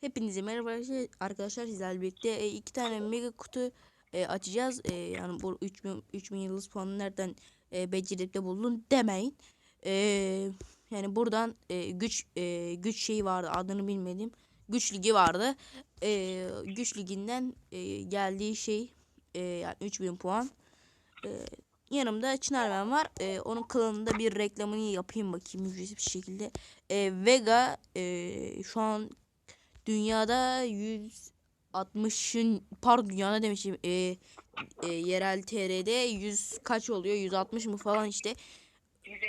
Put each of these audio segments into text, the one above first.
Hepinize merhaba arkadaşlar. sizlerle birlikte e, iki tane mega kutu e, açacağız. E, yani bu 3000 3000 yıldız puanı nereden e, becerip de buldun demeyin. E, yani buradan e, güç e, güç şeyi vardı adını bilmediğim güç ligi vardı. E, güç liginden e, geldiği şey e, yani 3000 puan. E, yanımda Çınarmen var. E, onun klanında bir reklamını yapayım bakayım ücretsiz bir şekilde. E, Vega e, şu an dünyada 160'ın pardon dünyada demişim e, e, yerel TR'de 100 kaç oluyor? 160 mı falan işte. 150.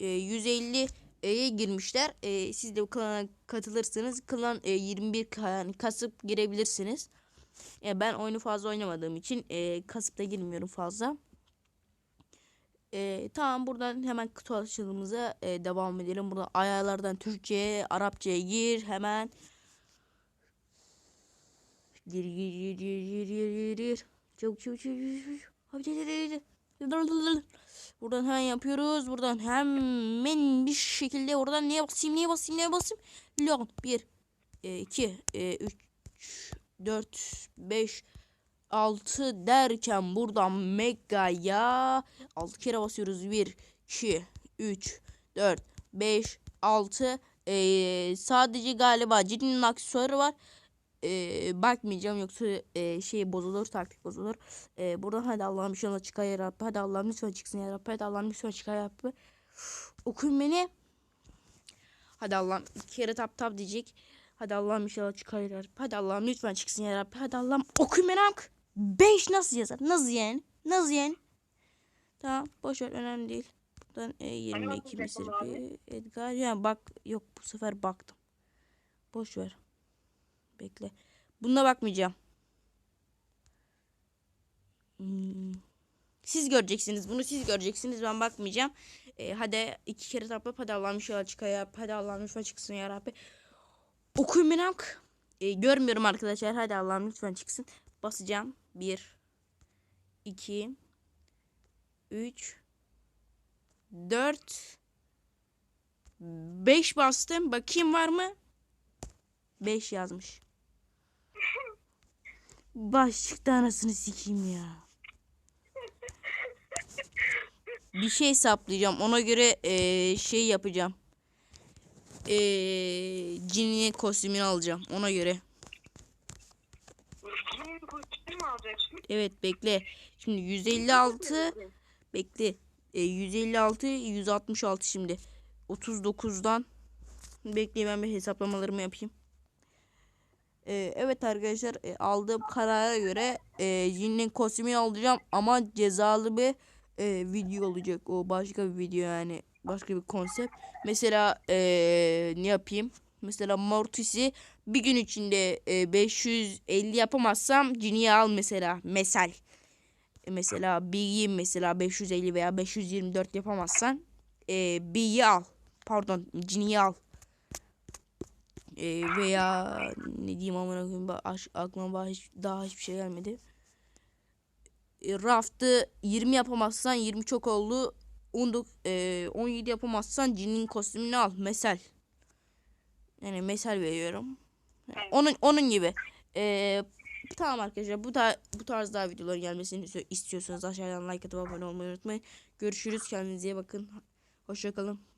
e, 150'ye girmişler. E, siz de bu klana katılırsanız klan e, 21 ka- yani kasıp girebilirsiniz. E, ben oyunu fazla oynamadığım için e, kasıp da girmiyorum fazla. E, tamam buradan hemen kutu açılımımıza e, devam edelim. Burada ayarlardan Türkçe'ye Arapça'ya gir hemen Gir gir gir gir gir gir gir. Çabuk çabuk çabuk çabuk. Abi gir gir, gir. Buradan hemen yapıyoruz. Buradan hemen bir şekilde oradan neye basayım neye basayım neye basayım. Lon 1 2 3 4 5 6 derken buradan mega'ya 6 kere basıyoruz. 1 2 3 4 5 6 ee, sadece galiba Ciddi'nin aksesuarı var e, bakmayacağım yoksa e, şey bozulur taktik bozulur. E, buradan hadi Allah'ım inşallah çıkar ya Rabbi. Hadi Allah'ım lütfen çıksın ya Rabbi. Hadi Allah'ım lütfen çıkar ya Rabbi. Okuyun beni. Hadi Allah'ım iki kere tap tap diyecek. Hadi Allah'ım inşallah çıkar ya Rabbi. Hadi Allah'ım lütfen çıksın ya Rabbi. Hadi Allah'ım okuyun beni amk. 5 nasıl yazar? Nasıl yani? Nasıl yani? Tamam boş ver önemli değil. Buradan e, 22 okuyacak Mesir bir Edgar. Yani bak yok bu sefer baktım. Boş ver. Bekle. Bununla bakmayacağım. Hmm. Siz göreceksiniz. Bunu siz göreceksiniz. Ben bakmayacağım. Ee, hadi iki kere tapıp hadi Allah'ım inşallah çıkar ya. Hadi Allah'ım lütfen çıksın ya Rabbi. Amk. Ee, görmüyorum arkadaşlar. Hadi Allah'ım lütfen çıksın. Basacağım. Bir. iki, Üç. Dört. Beş bastım. Bakayım var mı? 5 yazmış. Başlıkta anasını sikeyim ya. Bir şey hesaplayacağım. Ona göre eee, şey yapacağım. Eee Cini'nin kostümünü alacağım. Ona göre. Kimin kostümü mü alacaksın? Evet bekle. Şimdi 156 bekle. E, 156 166 şimdi. 39'dan bekle ben bir hesaplamalarımı yapayım. Ee, evet arkadaşlar e, aldığım karara göre e, Jin'in kostümünü alacağım ama cezalı bir e, video olacak. O başka bir video yani başka bir konsept. Mesela e, ne yapayım? Mesela Mortis'i bir gün içinde e, 550 yapamazsam Jin'i al mesela. Mesel. E, mesela B'yi mesela 550 veya 524 yapamazsan e, B'yi al. Pardon Jin'i al. E, veya ne diyeyim amına koyayım aklıma daha, hiç, daha hiçbir şey gelmedi. E, raftı 20 yapamazsan 20 çok oldu. 19, e, 17 yapamazsan Jin'in kostümünü al. Mesel. Yani mesel veriyorum. Onun onun gibi. E, tamam arkadaşlar bu da bu tarz daha videoların gelmesini istiyorsanız aşağıdan like atıp abone olmayı unutmayın. Görüşürüz kendinize iyi bakın. Hoşçakalın.